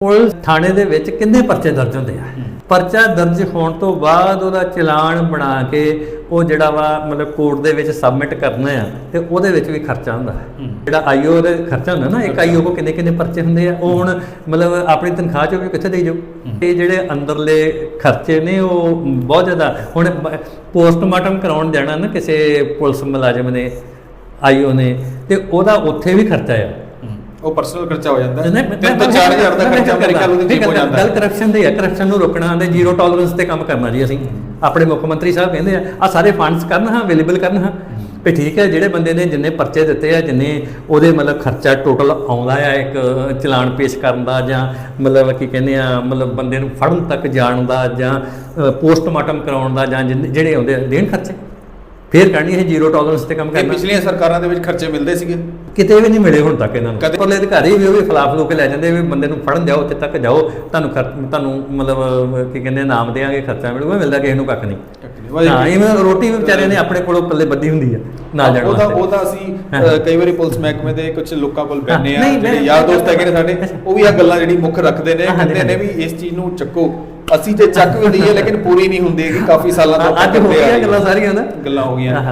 Police ਥਾਣੇ ਦੇ ਵਿੱਚ ਕਿੰਨੇ ਪਰਚੇ ਦਰਜ ਹੁੰਦੇ ਆ? ਪਰਚਾ ਦਰਜ ਹੋਣ ਤੋਂ ਬਾਅਦ ਉਹਦਾ ਚਲਾਨ ਬਣਾ ਕੇ ਉਹ ਜਿਹੜਾ ਵਾ ਮਤਲਬ ਕੋਰਟ ਦੇ ਵਿੱਚ ਸਬਮਿਟ ਕਰਨਾ ਆ ਤੇ ਉਹਦੇ ਵਿੱਚ ਵੀ ਖਰਚਾ ਹੁੰਦਾ। ਜਿਹੜਾ ਆਈਓ ਦਾ ਖਰਚਾ ਹੁੰਦਾ ਨਾ ਇੱਕ ਆਈਓ ਕੋ ਕਿੰਨੇ ਕਿੰਨੇ ਪਰਚੇ ਹੁੰਦੇ ਆ ਉਹ ਹੁਣ ਮਤਲਬ ਆਪਣੀ ਤਨਖਾਹ ਚੋਂ ਵੀ ਕਿੱਥੇ ਦੇਈ ਜਾਊ ਇਹ ਜਿਹੜੇ ਅੰਦਰਲੇ ਖਰਚੇ ਨੇ ਉਹ ਬਹੁਤ ਜ਼ਿਆਦਾ ਹੁਣ ਪੋਸਟਮਾਰਟਮ ਕਰਾਉਣ ਜਾਣਾ ਨਾ ਕਿਸੇ ਪੁਲਿਸ ਮੁਲਾਜ਼ਮ ਨੇ ਆਈਓ ਨੇ ਤੇ ਉਹਦਾ ਉੱਥੇ ਵੀ ਖਰਚਾ ਆ। ਉਹ ਪਰਸਨਲ ਖਰਚਾ ਹੋ ਜਾਂਦਾ ਹੈ। ਮੈਂ- 3 ਤੋਂ ਮੈਂ- 4000 ਦਾ ਖਰਚਾ ਅਮਰੀਕਾ ਨੂੰ ਹੋ ਹੈ, ਜਾਂਦਾ ਗੱਲ ਹੈ ਕਰਪਸ਼ਨ ਦੀ ਹੈ ਕਰਪਸ਼ਨ ਨੂੰ ਰੋਕਣਾ ਤੇ ਜ਼ੀਰੋ ਟੋਲਰੈਂਸ ਤੇ ਕੰਮ ਕਰਨਾ ਜੀ ਅਸੀਂ। ਆਪਣੇ ਮੁੱਖ ਮੰਤਰੀ ਸਾਹਿਬ ਕਹਿੰਦੇ ਆ ਆ ਸਾਰੇ ਫੰਡਸ ਕਰਨ ਹਾਂ ਅਵੇਲੇਬਲ ਕਰਨ ਹਾਂ। ਵੀ ਠੀਕ ਹੈ ਜਿਹੜੇ ਬੰਦੇ ਨੇ ਜਿੰਨੇ ਪਰਚੇ ਦਿੱਤੇ ਆ ਜਿੰਨੇ ਉਹਦੇ ਮਤਲਬ ਖਰਚਾ ਟੋਟਲ ਆਉਂਦਾ ਆ ਇੱਕ ਚਲਾਨ ਪੇਸ਼ ਕਰਨ ਦਾ ਜਾਂ ਮਤਲਬ ਕੀ ਕਹਿੰਦੇ ਆ ਮਤਲਬ ਬੰਦੇ ਨੂੰ ਫੜਨ ਤੱਕ ਜਾਣ ਦਾ ਜਾਂ ਪੋਸਟਮਾਰਟਮ ਕਰਾਉਣ ਦਾ ਜਾਂ ਜਿਹੜੇ ਆਉਂਦੇ ਦੇਣ ਖਰਚੇ। ਫੇਰ ਕਰਨੀ ਇਹ ਜ਼ੀਰੋ ਟੋਲਰੈਂਸ ਤੇ ਕੰਮ ਕਰਨਾ। ਪਿਛਲੀਆਂ ਸਰਕਾਰਾਂ ਦੇ ਵਿੱਚ ਖਰਚੇ ਮਿਲਦੇ ਸੀਗੇ। ਕਿਤੇ ਵੀ ਨਹੀਂ ਮਿਲੇ ਹੁਣ ਤੱਕ ਇਹਨਾਂ ਨੂੰ। ਕਦੇ- ਕਦੇ ਅਧਿਕਾਰੀ ਵੀ ਉਹ ਵੀ ਖਿਲਾਫ ਲੋ ਕੇ ਲੈ ਜਾਂਦੇ ਵੀ ਬੰਦੇ ਨੂੰ ਫੜਨ ਜਾਓ ਉੱਥੇ ਤੱਕ ਜਾਓ ਤੁਹਾਨੂੰ ਤੁਹਾਨੂੰ ਮਤਲਬ ਕੀ ਕਹਿੰਦੇ ਨਾਮ ਦੇਾਂਗੇ ਖਰਚਾ ਮਿਲੂਗਾ ਮਿਲਦਾ ਕਿਸੇ ਨੂੰ ਕੱਖ ਨਹੀਂ। ਹਾਂ ਇਵੇਂ ਰੋਟੀ ਵੀ ਵਿਚਾਰਿਆਂ ਨੇ ਆਪਣੇ ਕੋਲੋਂ ਪੱਲੇ ਬੱਧੀ ਹੁੰਦੀ ਆ ਨਾ ਜਾਣ ਉਹਦਾ ਉਹਦਾ ਅਸੀਂ ਹਾਂ। ਕਈ ਵਾਰੀ ਪੁਲਿਸ ਮਹਿਕਮੇ ਦੇ ਕੁਝ ਲੋਕਾਂ ਕੋਲ ਬੈਠਨੇ ਆ ਜਿਹੜੇ ਯਾਰ ਦੋਸਤ ਹੈਗੇ ਨੇ ਸਾਡੇ ਉਹ ਵੀ ਆ ਗੱਲਾਂ ਜਿਹੜੀ ਮੁੱਖ ਰੱਖਦੇ ਨੇ ਕਹਿੰਦੇ ਨੇ। ਵੀ ਇਸ ਚੀਜ਼ ਨੂੰ ਚੱਕੋ। ਅਸੀਂ ਤੇ ਚੱਕ ਵੀ ਲਈਏ ਲੇਕਿਨ ਪੂਰੀ ਨਹੀਂ ਹੁੰਦੀ ਹੈਗੀ ਕਾਫੀ ਸਾਲਾਂ ਤੋਂ ਅੱਜ ਹੋ ਗਈਆਂ ਗੱਲਾਂ ਸਾਰੀਆਂ ਨਾ? ਗੱਲਾਂ ਹੋ ਗਈਆਂ।